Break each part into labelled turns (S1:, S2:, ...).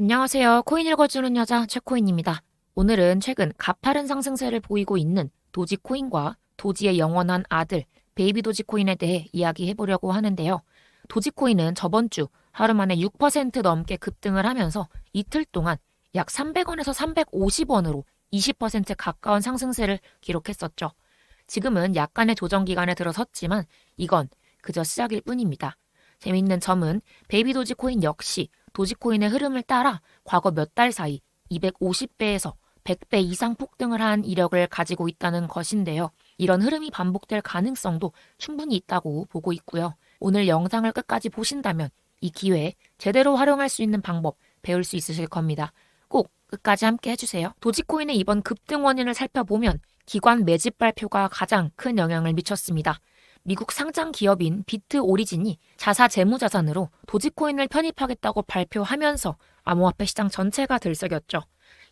S1: 안녕하세요. 코인 읽어주는 여자 최코인입니다. 오늘은 최근 가파른 상승세를 보이고 있는 도지코인과 도지의 영원한 아들 베이비 도지코인에 대해 이야기해보려고 하는데요. 도지코인은 저번 주 하루 만에 6% 넘게 급등을 하면서 이틀 동안 약 300원에서 350원으로 20% 가까운 상승세를 기록했었죠. 지금은 약간의 조정 기간에 들어섰지만 이건 그저 시작일 뿐입니다. 재밌는 점은 베이비 도지코인 역시 도지코인의 흐름을 따라 과거 몇 달 사이 250배에서 100배 이상 폭등을 한 이력을 가지고 있다는 것인데요. 이런 흐름이 반복될 가능성도 충분히 있다고 보고 있고요. 오늘 영상을 끝까지 보신다면 이 기회에 제대로 활용할 수 있는 방법 배울 수 있으실 겁니다. 꼭 끝까지 함께 해주세요. 도지코인의 이번 급등 원인을 살펴보면 기관 매집 발표가 가장 큰 영향을 미쳤습니다. 미국 상장 기업인 비트 오리진이 자사 재무자산으로 도지코인을 편입하겠다고 발표하면서 암호화폐 시장 전체가 들썩였죠.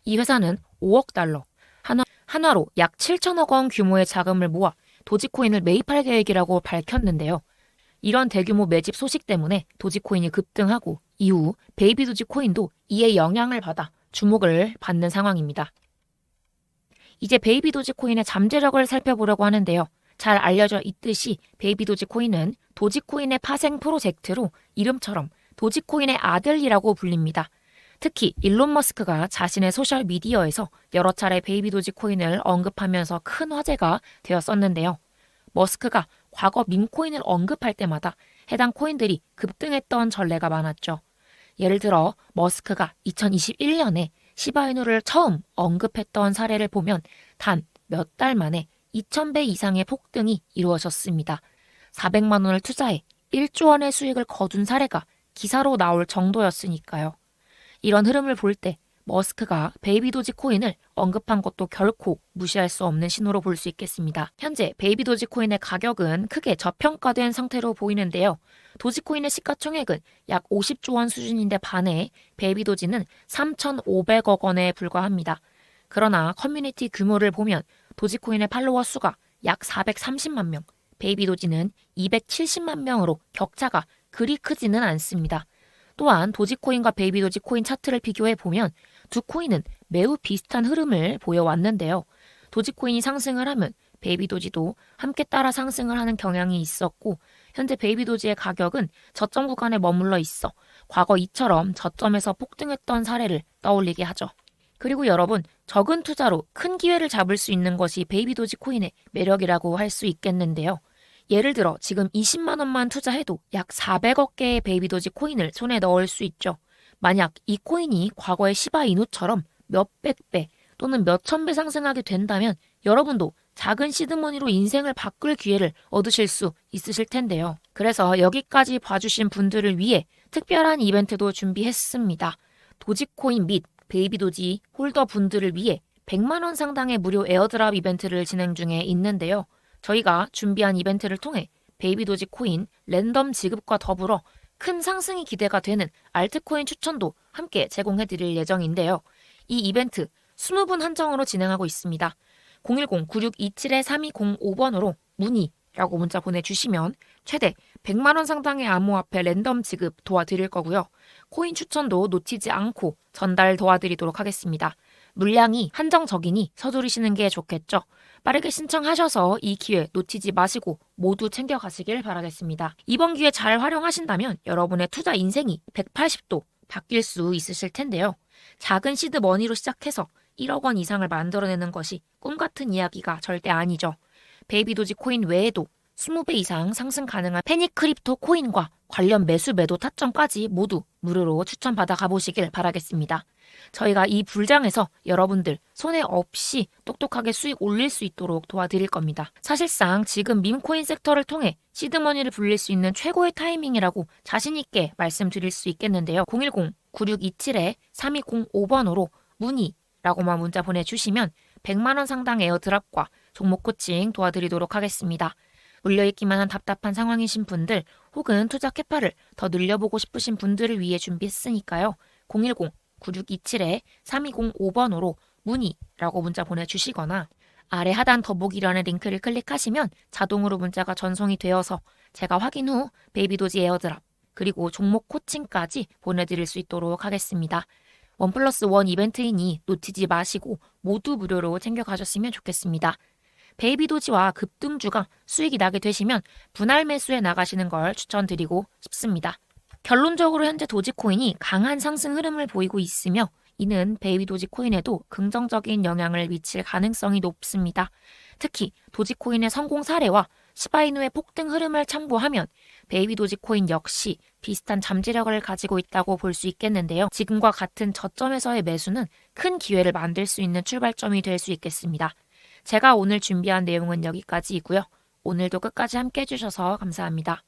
S1: 이 회사는 5억 달러, 한화, 한화로 약 7천억 원 규모의 자금을 모아 도지코인을 매입할 계획이라고 밝혔는데요. 이런 대규모 매집 소식 때문에 도지코인이 급등하고 이후 베이비 도지코인도 이에 영향을 받아 주목을 받는 상황입니다. 이제 베이비 도지코인의 잠재력을 살펴보려고 하는데요. 잘 알려져 있듯이 베이비 도지코인은 도지코인의 파생 프로젝트로 이름처럼 도지코인의 아들이라고 불립니다. 특히 일론 머스크가 자신의 소셜 미디어에서 여러 차례 베이비 도지코인을 언급하면서 큰 화제가 되었었는데요. 머스크가 과거 밈코인을 언급할 때마다 해당 코인들이 급등했던 전례가 많았죠. 예를 들어 머스크가 2021년에 시바이누를 처음 언급했던 사례를 보면 단 몇 달 만에 2,000배 이상의 폭등이 이루어졌습니다. 400만 원을 투자해 1조 원의 수익을 거둔 사례가 기사로 나올 정도였으니까요. 이런 흐름을 볼 때 머스크가 베이비 도지 코인을 언급한 것도 결코 무시할 수 없는 신호로 볼 수 있겠습니다. 현재 베이비 도지 코인의 가격은 크게 저평가된 상태로 보이는데요. 도지코인의 시가총액은 약 50조 원 수준인데 반해 베이비 도지는 3,500억 원에 불과합니다. 그러나 커뮤니티 규모를 보면 도지코인의 팔로워 수가 약 430만 명, 베이비 도지는 270만 명으로 격차가 그리 크지는 않습니다. 또한 도지코인과 베이비 도지 코인 차트를 비교해 보면 두 코인은 매우 비슷한 흐름을 보여왔는데요. 도지코인이 상승을 하면 베이비 도지도 함께 따라 상승을 하는 경향이 있었고 현재 베이비 도지의 가격은 저점 구간에 머물러 있어 과거 이처럼 저점에서 폭등했던 사례를 떠올리게 하죠. 그리고 여러분, 적은 투자로 큰 기회를 잡을 수 있는 것이 베이비 도지 코인의 매력이라고 할 수 있겠는데요. 예를 들어 지금 20만 원만 투자해도 약 400억 개의 베이비 도지 코인을 손에 넣을 수 있죠. 만약 이 코인이 과거의 시바 이누처럼 몇백 배 또는 몇천 배 상승하게 된다면 여러분도 작은 시드머니로 인생을 바꿀 기회를 얻으실 수 있으실 텐데요. 그래서 여기까지 봐주신 분들을 위해 특별한 이벤트도 준비했습니다. 도지코인 및 베이비도지 홀더 분들을 위해 100만 원 상당의 무료 에어드랍 이벤트를 진행 중에 있는데요. 저희가 준비한 이벤트를 통해 베이비도지 코인 랜덤 지급과 더불어 큰 상승이 기대가 되는 알트코인 추천도 함께 제공해 드릴 예정인데요. 이 이벤트 20분 한정으로 진행하고 있습니다. 010-9627-3205번으로 문의라고 문자 보내주시면 최대 100만 원 상당의 암호화폐 랜덤 지급 도와드릴 거고요. 코인 추천도 놓치지 않고 전달 도와드리도록 하겠습니다. 물량이 한정적이니 서두르시는 게 좋겠죠. 빠르게 신청하셔서 이 기회 놓치지 마시고 모두 챙겨가시길 바라겠습니다. 이번 기회 잘 활용하신다면 여러분의 투자 인생이 180도 바뀔 수 있으실 텐데요. 작은 시드 머니로 시작해서 1억 원 이상을 만들어내는 것이 꿈 같은 이야기가 절대 아니죠. 베이비 도지 코인 외에도 20배 이상 상승 가능한 페니 크립토 코인과 관련 매수 매도 타점까지 모두 무료로 추천받아 가보시길 바라겠습니다. 저희가 이 불장에서 여러분들 손해 없이 똑똑하게 수익 올릴 수 있도록 도와드릴 겁니다. 사실상 지금 밈코인 섹터를 통해 시드머니를 불릴 수 있는 최고의 타이밍이라고 자신있게 말씀드릴 수 있겠는데요. 010-9627-3205번으로 문의라고만 문자 보내주시면 100만원 상당 에어드랍과 종목 코칭 도와드리도록 하겠습니다. 물려있기만 한 답답한 상황이신 분들 혹은 투자 캐파를 더 늘려보고 싶으신 분들을 위해 준비했으니까요. 010-9627-3205번으로 문의라고 문자 보내주시거나 아래 하단 더보기란의 링크를 클릭하시면 자동으로 문자가 전송이 되어서 제가 확인 후 베이비도지 에어드랍 그리고 종목 코칭까지 보내드릴 수 있도록 하겠습니다. 원 플러스 원 이벤트이니 놓치지 마시고 모두 무료로 챙겨가셨으면 좋겠습니다. 베이비 도지와 급등주가 수익이 나게 되시면 분할 매수에 나가시는 걸 추천드리고 싶습니다. 결론적으로 현재 도지코인이 강한 상승 흐름을 보이고 있으며 이는 베이비 도지코인에도 긍정적인 영향을 미칠 가능성이 높습니다. 특히 도지코인의 성공 사례와 시바이누의 폭등 흐름을 참고하면 베이비 도지코인 역시 비슷한 잠재력을 가지고 있다고 볼 수 있겠는데요. 지금과 같은 저점에서의 매수는 큰 기회를 만들 수 있는 출발점이 될 수 있겠습니다. 제가 오늘 준비한 내용은 여기까지이고요. 오늘도 끝까지 함께 해주셔서 감사합니다.